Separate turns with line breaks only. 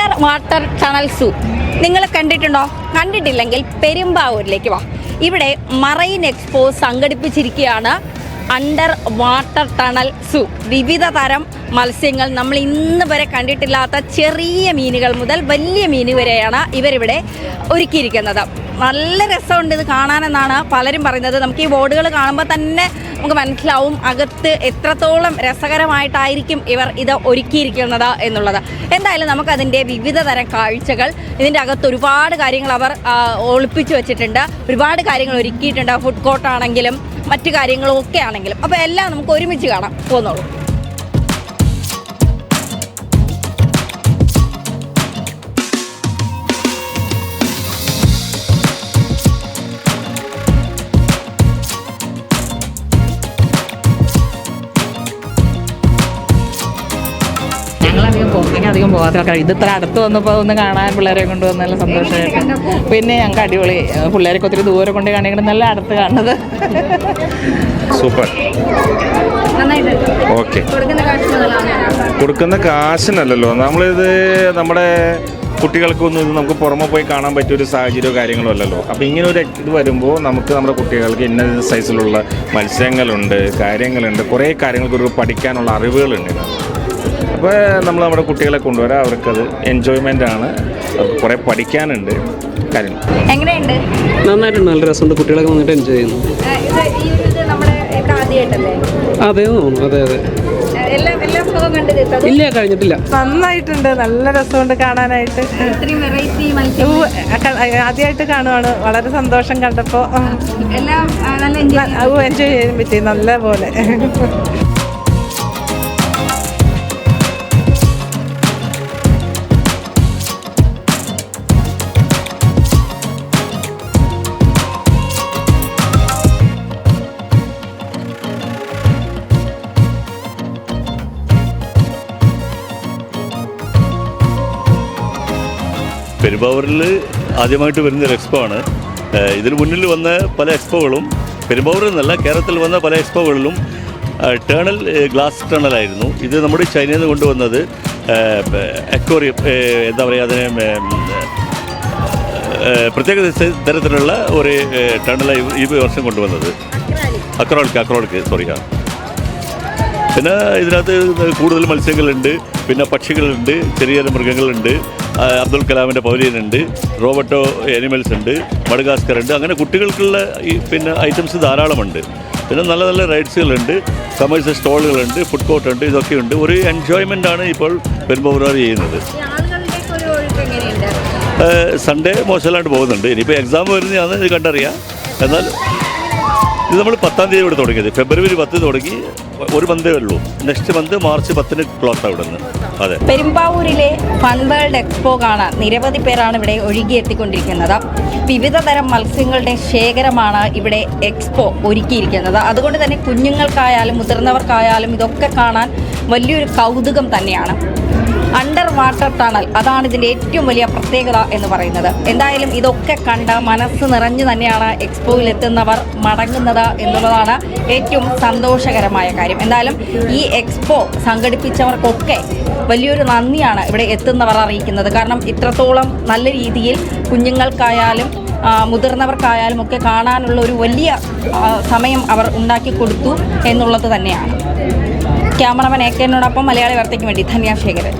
Water tunnel സൂ. നിങ്ങൾ കണ്ടിട്ടുണ്ടോ? കണ്ടിട്ടില്ലെങ്കിൽ പെരുമ്പാവൂരിലേക്ക് വാ. ഇവിടെ മറൈൻ എക്സ്പോ സംഘടിപ്പിച്ചിരിക്കുകയാണ് അണ്ടർ വാട്ടർ ടണൽ സൂ. വിവിധ തരം മത്സ്യങ്ങൾ നമ്മൾ ഇന്ന് വരെ കണ്ടിട്ടില്ലാത്ത ചെറിയ മീനുകൾ മുതൽ വലിയ മീൻ വരെയാണ് ഇവരിവിടെ ഒരുക്കിയിരിക്കുന്നത്. നല്ല രസമുണ്ട് ഇത് കാണാനെന്നാണ് പലരും പറയുന്നത്. നമുക്ക് ഈ ബോർഡുകൾ കാണുമ്പോൾ തന്നെ നമുക്ക് മനസ്സിലാവും അകത്ത് എത്രത്തോളം രസകരമായിട്ടായിരിക്കും ഇവർ ഇത് ഒരുക്കിയിരിക്കുന്നത് എന്നുള്ളത്. എന്തായാലും നമുക്കതിന്റെ വിവിധ തരം കാഴ്ചകൾ ഇതിന്റെ അകത്ത് ഒരുപാട് കാര്യങ്ങൾ അവർ ഒളിപ്പിച്ചു വെച്ചിട്ടുണ്ട്. ഒരുപാട് കാര്യങ്ങൾ ഒരുക്കിയിട്ടുണ്ട്. ഫുഡ് കോർട്ടാണെങ്കിലും മറ്റു കാര്യങ്ങളും ഒക്കെ ആണെങ്കിലും. അപ്പോൾ എല്ലാം നമുക്ക് ഒരുമിച്ച് കാണാം. പോന്നോളൂ.
പോകാത്ത ആൾക്കാർ ഇത് ഇത്ര അടുത്ത് വന്നപ്പോൾ ഒന്ന് കാണാൻ പിള്ളേരെ കൊണ്ട് വന്ന് നല്ല സന്തോഷമായിട്ട്. പിന്നെ ഞങ്ങൾക്ക് അടിപൊളി പിള്ളേരൊക്കെ ഒത്തിരി ദൂരെ കൊണ്ട് കാണിക്കണം നല്ല അടുത്ത് കാണുന്നത്.
സൂപ്പർ. ഓക്കെ.
കൊടുക്കുന്ന
കാശിനല്ലല്ലോ. നമ്മളിത് നമ്മുടെ കുട്ടികൾക്കൊന്നും ഇത് നമുക്ക് പുറമെ പോയി കാണാൻ പറ്റിയ ഒരു സാഹചര്യമോ കാര്യങ്ങളോ അല്ലല്ലോ. അപ്പോൾ ഇങ്ങനെ ഒരു ഇത് വരുമ്പോൾ നമുക്ക് നമ്മുടെ കുട്ടികൾക്ക് ഇന്ന സൈസിലുള്ള മത്സ്യങ്ങളുണ്ട് കാര്യങ്ങളുണ്ട് കുറേ കാര്യങ്ങൾക്ക് ഒരു പഠിക്കാനുള്ള അറിവുകളുണ്ട്. അപ്പോൾ നമ്മൾ നമ്മുടെ കുട്ടികളെ കൊണ്ടുവരാം. അവർക്കത് എൻജോയ്മെന്റ് ആണ്. അവർക്ക് കുറേ പഠിക്കാനുണ്ട്. കാര്യം.
എങ്ങനെയുണ്ട്?
നന്നായിട്ടുണ്ട്. നല്ല രസമുണ്ട്. കുട്ടികളൊക്കെ വന്നിട്ട് എൻജോയ് ചെയ്യുന്നു.
ഈ ഒരു നമ്മുടെ ഇവിടെ ആദ്യമായിട്ടല്ലേ?
അതെ തോന്നുന്നു. അതെ അതെ. ഇല്ല കഴിഞ്ഞിട്ടില്ല.
നന്നായിട്ടുണ്ട്. നല്ല രസമുണ്ട് കാണാനായിട്ട്. ആദ്യമായിട്ട് കാണുവാണ്. വളരെ സന്തോഷം കണ്ടപ്പോ.
എല്ലാം നല്ല എൻജോയ്
എൻജോയ് ചെയ്യാൻ പറ്റി നല്ല പോലെ
പെരുമ്പാവൂരിൽ ആദ്യമായിട്ട് വരുന്ന ഒരു എക്സ്പോ ആണ്. ഇതിന് മുന്നിൽ വന്ന പല എക്സ്പോകളും പെരുമ്പാവൂരിൽ നിന്നല്ല കേരളത്തിൽ വന്ന പല എക്സ്പോകളിലും ടേണൽ ഗ്ലാസ് ടേണലായിരുന്നു ഇത് നമ്മുടെ ചൈനയിൽ നിന്ന് കൊണ്ടുവന്നത് അക്വോറിയം എന്താ പറയുക അതിനെ പ്രത്യേക തരത്തിലുള്ള ഒരു ടേണലായി ഈ വർഷം കൊണ്ടുവന്നത്. അക്രോളിക്ക് അക്രോളിക്ക് സോറി ആ. പിന്നെ ഇതിനകത്ത് കൂടുതൽ മത്സ്യങ്ങളുണ്ട് പിന്നെ പക്ഷികളുണ്ട് ചെറിയ മൃഗങ്ങളുണ്ട്. അബ്ദുൽ കലാമിന്റെ ഉണ്ട് റോബർട്ടോ ആനിമൽസ് ഉണ്ട്. മഡഗാസ്കർ ഉണ്ട്. അങ്ങനെ കുട്ടികൾക്കുള്ള ഈ പിന്നെ ഐറ്റംസ് ധാരാളമുണ്ട്. പിന്നെ നല്ല നല്ല റൈഡ്സുകളുണ്ട് കമേഴ്സ്യൽ സ്റ്റോളുകളുണ്ട് ഫുഡ് കോർട്ട് ഉണ്ട്. ഇതൊക്കെ ഉണ്ട്. ഒരു എൻജോയ്മെന്റ് ആണ് ഇപ്പോൾ പെരുമ്പാവൂർ ചെയ്യുന്നത്. സൺഡേ മോശമല്ലാണ്ട് പോകുന്നുണ്ട്. ഇനിയിപ്പോൾ എക്സാം വരുന്നതാണ് ഇത് കണ്ടറിയാം. എന്നാൽ ഇത് നമ്മൾ പത്താം തീയതി ഇവിടെ തുടങ്ങിയത്. ഫെബ്രുവരി പത്ത് തുടങ്ങി ഒരു മന്തേ ഉള്ളൂ. നെക്സ്റ്റ് മന്ത് മാർച്ച് പത്തിന് ക്ലോസ് അവിടെ നിന്ന്
പെരുമ്പാവൂരിലെ ഫൺ വേൾഡ് എക്സ്പോ കാണാൻ നിരവധി പേരാണ് ഇവിടെ ഒഴുകിയെത്തിക്കൊണ്ടിരിക്കുന്നത്. വിവിധ തരം മത്സ്യങ്ങളുടെ ശേഖരമാണ് ഇവിടെ എക്സ്പോ ഒരുക്കിയിരിക്കുന്നത്. അതുകൊണ്ട് തന്നെ കുഞ്ഞുങ്ങൾക്കായാലും മുതിർന്നവർക്കായാലും ഇതൊക്കെ കാണാൻ വലിയൊരു കൗതുകം തന്നെയാണ്. Under water tunnel. അതാണ് ഇതിന്റെ ഏറ്റവും വലിയ പ്രത്യേകത എന്ന് പറയുന്നത്. എന്തായാലും ഇതൊക്കെ കണ്ട് മനസ്സ് നിറഞ്ഞു തന്നെയാണ് എക്സ്പോയിൽ എത്തുന്നവർ മടങ്ങുന്നത് എന്നുള്ളതാണ് ഏറ്റവും സന്തോഷകരമായ കാര്യം. എന്തായാലും ഈ എക്സ്പോ സംഘടിപ്പിച്ചവർക്കൊക്കെ വലിയൊരു നന്ദിയാണ് ഇവിടെ എത്തുന്നവർ അറിയിക്കുന്നത്. കാരണം ഇത്രത്തോളം നല്ല രീതിയിൽ കുഞ്ഞുങ്ങൾക്കായാലും മുതിർന്നവർക്കായാലും ഒക്കെ കാണാനുള്ള ഒരു വലിയ സമയം അവർ ഉണ്ടാക്കി കൊടുത്തു എന്നുള്ളത് തന്നെയാണ്. ക്യാമറമാൻ എ കെനോടൊപ്പം മലയാളി വാർത്തയ്ക്ക് വേണ്ടി ധന്യ ശേഖരൻ.